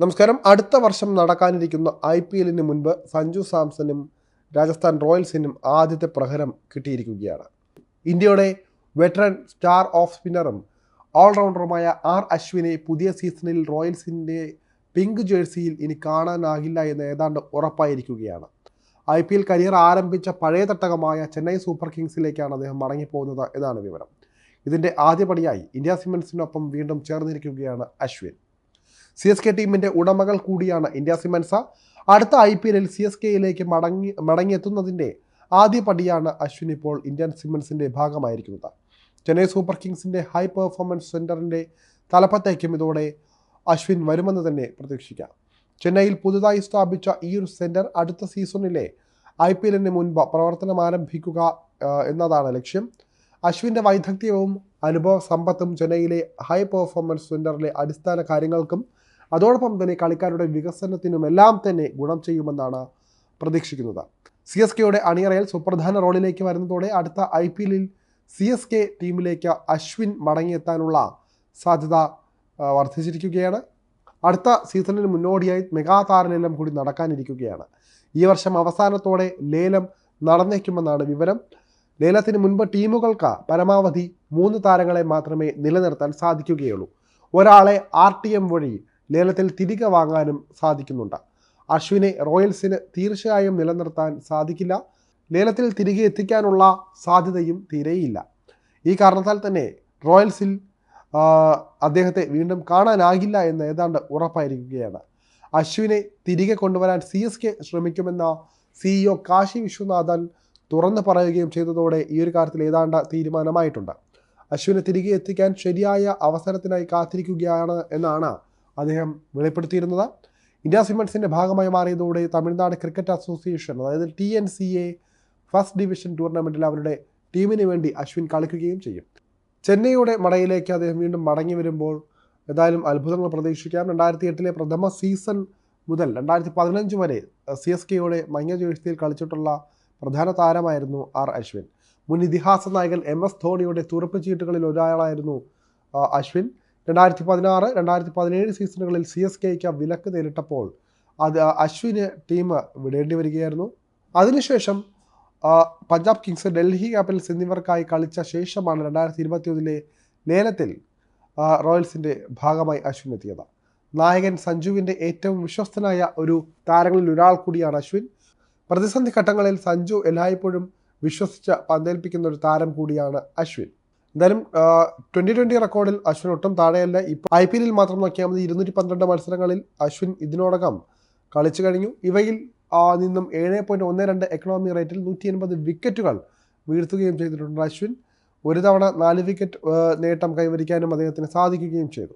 നമസ്കാരം. അടുത്ത വർഷം നടക്കാനിരിക്കുന്ന ഐ പി എല്ലിന് മുൻപ് സഞ്ജു സാംസണും രാജസ്ഥാൻ റോയൽസിനും ആദ്യത്തെ പ്രഹരം കിട്ടിയിരിക്കുകയാണ്. ഇന്ത്യയുടെ വെറ്ററൻ സ്റ്റാർ ഓഫ് സ്പിന്നറും ഓൾറൗണ്ടറുമായ ആർ അശ്വിനെ പുതിയ സീസണിൽ റോയൽസിന്റെ പിങ്ക് ജേഴ്സിയിൽ ഇനി കാണാനാകില്ല എന്ന് ഏതാണ്ട് ഉറപ്പായിരിക്കുകയാണ്. ഐ പി എൽ കരിയർ ആരംഭിച്ച പഴയ തട്ടകമായ ചെന്നൈ സൂപ്പർ കിങ്സിലേക്കാണ് അദ്ദേഹം മടങ്ങിപ്പോകുന്നത് എന്നാണ് വിവരം. ഇതിന്റെ ആദ്യപടിയായി ഇന്ത്യ സിമൻസിനൊപ്പം വീണ്ടും ചേർന്നിരിക്കുകയാണ് അശ്വിൻ. സി എസ് കെ ടീമിന്റെ ഉടമകൾ കൂടിയാണ് ഇന്ത്യ സിമൻസ. അടുത്ത ഐ പി എല്ലിൽ സി എസ് കെയിലേക്ക് മടങ്ങി മടങ്ങിയെത്തുന്നതിന്റെ ആദ്യ പടിയാണ് അശ്വിൻ ഇപ്പോൾ ഇന്ത്യൻ സിമൻസിന്റെ ഭാഗമായിരിക്കുന്നത്. ചെന്നൈ സൂപ്പർ കിങ്സിന്റെ ഹൈ പെർഫോമൻസ് സെന്ററിന്റെ തലപ്പത്തേക്കും ഇതോടെ അശ്വിൻ വരുമെന്ന് തന്നെ പ്രതീക്ഷിക്കാം. ചെന്നൈയിൽ പുതുതായി സ്ഥാപിച്ച ഈ ഒരു സെന്റർ അടുത്ത സീസണിലെ ഐ പി എല്ലിന് മുൻപ് പ്രവർത്തനം ആരംഭിക്കുക എന്നതാണ് ലക്ഷ്യം. അശ്വിന്റെ വൈദഗ്ധ്യവും അനുഭവ സമ്പത്തും ചെന്നൈയിലെ ഹൈ പെർഫോമൻസ് സെന്ററിലെ അടിസ്ഥാന കാര്യങ്ങൾക്കും അതോടൊപ്പം തന്നെ കളിക്കാരുടെ വികസനത്തിനും എല്ലാം തന്നെ ഗുണം ചെയ്യുമെന്നാണ് പ്രതീക്ഷിക്കുന്നത്. സി എസ് കെയുടെ അണിയറയിൽ സുപ്രധാന റോളിലേക്ക് വരുന്നതോടെ അടുത്ത ഐ പി എല്ലിൽ സി എസ് കെ ടീമിലേക്ക് അശ്വിൻ മടങ്ങിയെത്താനുള്ള സാധ്യത വർദ്ധിച്ചിരിക്കുകയാണ്. അടുത്ത സീസണിന് മുന്നോടിയായി മെഗാ താരലേലം കൂടി നടക്കാനിരിക്കുകയാണ്. ഈ വർഷം അവസാനത്തോടെ ലേലം നടന്നേക്കുമെന്നാണ് വിവരം. ലേലത്തിന് മുൻപ് ടീമുകൾക്ക് പരമാവധി മൂന്ന് താരങ്ങളെ മാത്രമേ നിലനിർത്താൻ സാധിക്കുകയുള്ളൂ. ഒരാളെ ആർ ടി എം വഴി ലേലത്തിൽ തിരികെ വാങ്ങാനും സാധിക്കുന്നുണ്ട്. അശ്വിനെ റോയൽസിന് തീർച്ചയായും നിലനിർത്താൻ സാധിക്കില്ല. ലേലത്തിൽ തിരികെ എത്തിക്കാനുള്ള സാധ്യതയും തീരെയില്ല. ഈ കാരണത്താൽ തന്നെ റോയൽസിൽ അദ്ദേഹത്തെ വീണ്ടും കാണാനാകില്ല എന്ന് ഏതാണ്ട് ഉറപ്പായിരിക്കുകയാണ്. അശ്വിനെ തിരികെ കൊണ്ടുവരാൻ സി എസ് കെ ശ്രമിക്കുമെന്ന സിഇഒ കാശി വിശ്വനാഥൻ തുറന്നു പറയുകയും ചെയ്തതോടെ ഈ ഒരു കാര്യത്തിൽ ഏതാണ്ട് തീരുമാനമായിട്ടുണ്ട്. അശ്വിനെ തിരികെ എത്തിക്കാൻ ശരിയായ അവസരത്തിനായി കാത്തിരിക്കുകയാണ് എന്നാണ് അദ്ദേഹം വെളിപ്പെടുത്തിയിരുന്നത്. ഇന്ത്യ സിമൻസിന്റെ ഭാഗമായി മാറിയതോടെ തമിഴ്നാട് ക്രിക്കറ്റ് അസോസിയേഷൻ അതായത് T N C A first division ടൂർണമെന്റിൽ അവരുടെ ടീമിന് വേണ്ടി അശ്വിൻ കളിക്കുകയും ചെയ്യും. ചെന്നൈയുടെ മടയിലേക്ക് അദ്ദേഹം വീണ്ടും മടങ്ങി വരുമ്പോൾ ഏതായാലും അത്ഭുതങ്ങൾ പ്രതീക്ഷിക്കാം. രണ്ടായിരത്തി എട്ടിലെ പ്രഥമ സീസൺ മുതൽ രണ്ടായിരത്തി പതിനഞ്ച് വരെ സി എസ് കെയുടെ മഞ്ഞ ജേഴ്സിയിൽ കളിച്ചിട്ടുള്ള പ്രധാന താരമായിരുന്നു ആർ അശ്വിൻ. മുൻ ഇതിഹാസ നായകൻ എം എസ് ധോണിയുടെ തുറപ്പ് ചീട്ടുകളിൽ ഒരാളായിരുന്നു അശ്വിൻ. രണ്ടായിരത്തി പതിനാറ് രണ്ടായിരത്തി പതിനേഴ് സീസണുകളിൽ സി എസ് കെയ്ക്ക് വിലക്ക് നേരിട്ടപ്പോൾ അത് അശ്വിന് ടീം വിടേണ്ടി വരികയായിരുന്നു. അതിനുശേഷം പഞ്ചാബ് കിങ്സ് ഡൽഹി ക്യാപിറ്റൽസ് എന്നിവർക്കായി കളിച്ച ശേഷമാണ് രണ്ടായിരത്തി ഇരുപത്തിയൊന്നിലെ ലേലത്തിൽ റോയൽസിന്റെ ഭാഗമായി അശ്വിൻ എത്തിയത് നായകൻ സഞ്ജുവിന്റെ ഏറ്റവും വിശ്വസ്തനായ ഒരു താരങ്ങളിൽ ഒരാൾ കൂടിയാണ് അശ്വിൻ. പ്രതിസന്ധി ഘട്ടങ്ങളിൽ സഞ്ജു എല്ലായ്പ്പോഴും വിശ്വസിച്ച് പന്തേൽപ്പിക്കുന്ന ഒരു താരം കൂടിയാണ് അശ്വിൻ. എന്തായാലും ട്വന്റി ട്വന്റി റെക്കോർഡിൽ അശ്വിൻ ഒട്ടും താഴെയല്ല. ഇപ്പോൾ ഐ പി എല്ലിൽ മാത്രം നോക്കിയാൽ മതി. ഇരുന്നൂറ്റി പന്ത്രണ്ട് മത്സരങ്ങളിൽ അശ്വിൻ ഇതിനോടകം കളിച്ചു കഴിഞ്ഞു. ഇവയിൽ നിന്നും ഏഴ് പോയിന്റ് ഒന്ന് രണ്ട് എക്കണോമി റേറ്റിൽ നൂറ്റി എൺപത് വിക്കറ്റുകൾ വീഴ്ത്തുകയും ചെയ്തിട്ടുണ്ട് അശ്വിൻ. ഒരു തവണ നാല് വിക്കറ്റ് നേട്ടം കൈവരിക്കാനും അദ്ദേഹത്തിന് സാധിക്കുകയും ചെയ്തു.